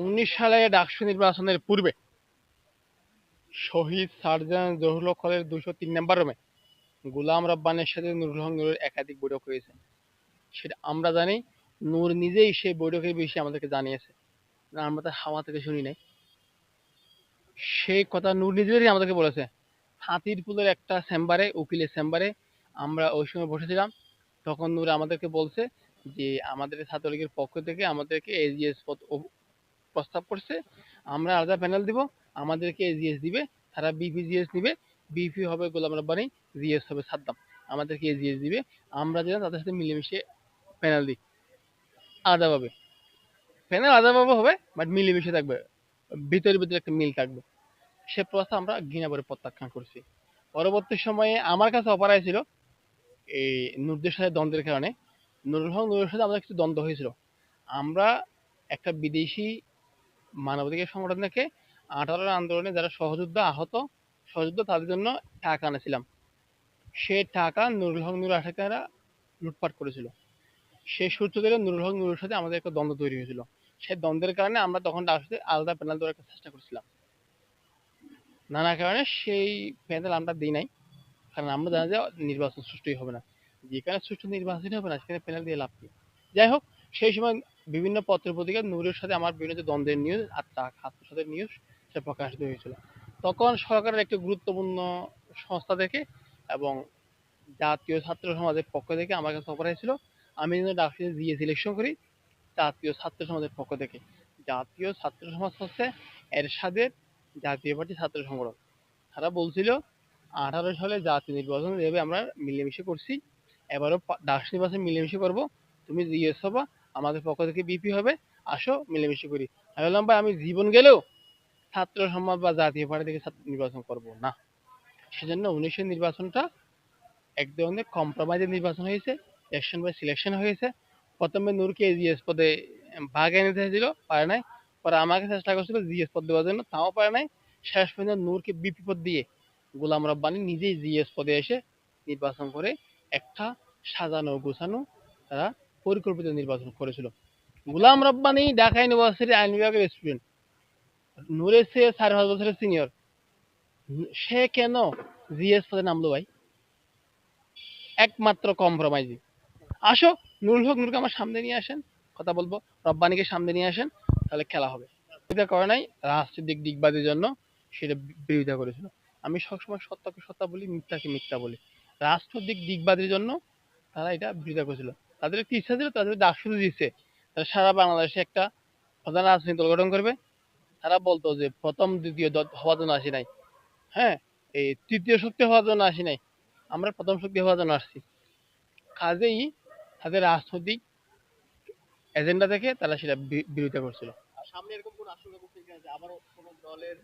উনিশ সালে ডাকসু নির্বাচনের পূর্বে শহীদ সার্জন জহুরুল হলের দুশো তিন নম্বর রুমে গুলাম রব্বানের সাথে নুরুল হক নুরের একাধিক বৈঠক হয়েছে। সেটা আমরা জানি, নূর নিজেই সেই বৈঠকের বিষয়ে আমাদেরকে জানিয়েছে। আমরা তার হাওয়া থেকে শুনি নাই। সেই কথা নূর নিজেই আমাদেরকে বলেছে। হাতিরপুলের একটা চেম্বারে, উকিলের চেম্বারে আমরা ওই সময় বসেছিলাম। তখন নূর আমাদেরকে বলছে যে, আমাদের ছাত্রলীগের পক্ষ থেকে আমাদেরকে এজিএস প্রস্তাব করছে, আমরা আলাদা প্যানেল দিব, আমাদেরকে এজিএস দিবে, তারা বিপিজিএস নিবে বিপি হবে গোলাম রব্বানি জিএস হবে সাদ্দাম, আমাদেরকে এজিএস দিবে, আমরা যেন তাদের সাথে মিলেমিশে প্যানেল দিই। আলাদাভাবে প্যানেল আলাদাভাবে হবে বাট মিলেমিশে থাকবে, ভিতরে ভিতরে একটা মিল থাকবে। সে প্রস্তাব আমরা ঘৃণা করে প্রত্যাখ্যান করছি। পরবর্তী সময়ে আমার কাছে অফার ছিল এই নূরদের সাথে দ্বন্দ্বের কারণে। নুরুল হক নুরের সাথে আমাদের কিছু দ্বন্দ্ব হয়েছিল। আমরা একটা বিদেশি মানবাধিকার সংগঠন থেকে আঠারোর আন্দোলনে যারা সহযোদ্ধা আহত, সহযোদ্ধা তাদের জন্য টাকা আনেছিলাম সে টাকা নুরুল হক নুর আশাকারা লুটপাট করেছিল। সেই সূত্র ধরে নুরুল হক নুরের সাথে আমাদের একটা দ্বন্দ্ব তৈরি হয়েছিল। সেই দ্বন্দ্বের কারণে আমরা তখন তার সাথে আলাদা প্যানেল দেওয়ার একটা চেষ্টা করেছিলাম। নানা কারণে সেই প্যানেল আমরা দিই নাই। কারণ আমরা জানি যে নির্বাচন সুষ্ঠুই হবে না। যেখানে সুষ্ঠু নির্বাচনই হবে না, সেখানে প্যানেল দিয়ে লাভ কি? যাই হোক, সেই সময় বিভিন্ন পত্র পত্রিকা নূরের সাথে আমার বিভিন্ন যে দ্বন্দ্বের নিউজ আর ছাত্র সাথে নিউজ সেটা প্রকাশিত হয়েছিল তখন সরকারের একটি গুরুত্বপূর্ণ সংস্থা থেকে এবং জাতীয় ছাত্র সমাজের পক্ষ থেকে আমার কাছে অফার হয়েছিল আমি যেন ডাকসুতে জিএস ইলেকশন করি জাতীয় ছাত্র সমাজের পক্ষ থেকে। জাতীয় ছাত্র সমাজ হচ্ছে এরশাদের জাতীয় পার্টি ছাত্র সংগঠন। তারা বলছিল, আঠারো সালে জাতীয় নির্বাচন যেভাবে আমরা মিলেমিশে করছি, এবারও ডাকসু নির্বাচন মিলেমিশে করব, তুমি জিএস হবা আমাদের পক্ষ থেকে বিপি হবে, আসো মিলেমিশে করি। আমি বললাম, ভাই, আমি জীবন গেলেও ছাত্র সমাজ বা জাতীয় পার্টি থেকে ছাত্র নির্বাচন করব না। সেজন্য উনিশের নির্বাচনটা এক ধরনের কম্প্রোমাইজের নির্বাচন হয়েছে ইলেকশন বাই সিলেকশন হয়েছে। প্রথমে নূরকে জিএস পদে ভাগ এনে দিয়েছিল, পারে নাই। পরে আমাকে চেষ্টা করছিল জিএস পদ দেওয়ার জন্য, তাও পারে নাই। শেষ পর্যন্ত নূরকে বিপি পদ দিয়ে গোলাম রব্বানি নিজেই জিএস পদে এসে নির্বাচন করে একটা সাজানো, গোছানো, তারা পরিকল্পিত নির্বাচন করেছিল। গোলাম রব্বানি ঢাকা ইউনিভার্সিটি আইন বিভাগের স্টুডেন্ট নূরের সে সাড়ে পাঁচ বছরের সিনিয়র সে কেন জিএস পদে নামলো ভাই? একমাত্র কম্প্রোমাইজই আসো, নুরুল হক নুরকে আমার সামনে নিয়ে আসেন, কথা বলব। রব্বানিকে সামনে নিয়ে আসেন, তাহলে খেলা হবে। এটা করে নাই, রাজনৈতিক দিকবাদের জন্য সেটা বিরোধিতা করেছিল। আমি সবসময় সত্যকে সত্য বলি, মিথ্যাকে মিথ্যা বলি। রাজনৈতিক দিকবাদের জন্য তারা এটা বিরোধিতা করেছিল। তাদের একটি ইচ্ছা ছিল তাদের ডাকসু দিচ্ছে তারা সারা বাংলাদেশে একটা প্রধান রাজনৈতিক দল গঠন করবে। তারা বলতো যে প্রথম দ্বিতীয় দল হওয়ার জন্য আসি নাই। হ্যাঁ এই তৃতীয় শক্তি হওয়ার জন্য আসি নাই। আমরা প্রথম শক্তি হওয়ার জন্য আসছি। কাজেই তাদের রাজনৈতিক এজেন্ডা থেকে তারা সেটা বিরোধিতা করছিল। সামনে এরকম কোন আশঙ্কা করতে যে আবারও কোন দলের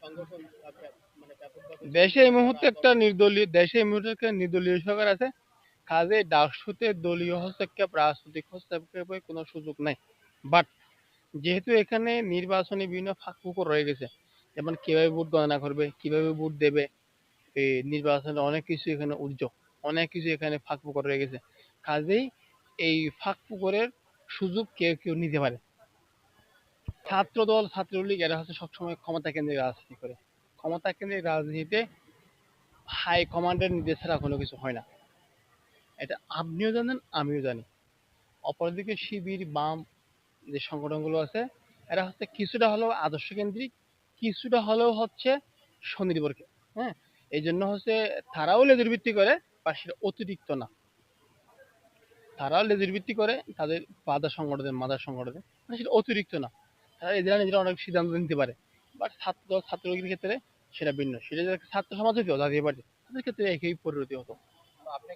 সংগঠন আহ, ব্যাপ- মানে দেশে এই মুহূর্তে একটা নির্দলীয় দেশে এই মুহূর্তে একটা নির্দলীয় সরকার আছে। কাজে ডাকসুতে দলীয় হস্তক্ষেপ, রাজনৈতিক হস্তক্ষেপের কোনো সুযোগ নাই। বাট যেহেতু এখানে নির্বাচনী বিভিন্ন ফাঁক ফুকর রয়ে গেছে, যেমন কীভাবে ভোট গণনা করবে, কীভাবে ভোট দেবে এই নির্বাচনে অনেক কিছু এখানে উদ্যোগ অনেক কিছু এখানে ফাঁক ফুকর রয়ে গেছে। কাজেই এই ফাঁক ফুকরের সুযোগ কেউ কেউ নিতে পারে। ছাত্র ছাত্রদল, ছাত্রলীগ, এরা হচ্ছে সবসময় ক্ষমতা কেন্দ্রিক রাজনীতি করে। ক্ষমতা কেন্দ্রিক রাজনীতিতে হাই কমান্ডের নির্দেশ ছাড়া কোনো কিছু হয় না। এটা আপনিও জানেন, আমিও জানি। অপরদিকে শিবির, বাম যে সংগঠনগুলো আছে, এরা হচ্ছে কিছুটা হলেও আদর্শ কেন্দ্রিক, কিছুটা হলেও হচ্ছে স্বনির্ভর হ্যাঁ? এই জন্য হচ্ছে তারাও লেজুর ভিত্তি করে বা সেটা অতিরিক্ত না। তারাও লেজুর ভিত্তি করে, তাদের বাধা সংগঠনের, মাদার সংগঠনে মানে সেটা অতিরিক্ত না। তারা এদের নিজেরা অনেক সিদ্ধান্ত নিতে পারে, বাট ছাত্র, ছাত্রলীগের ক্ষেত্রে সেটা ভিন্ন। সেটা ছাত্র সমাজ হতো জাতীয় পার্টি, তাদের ক্ষেত্রে একই পরিণতি হতো। আপনি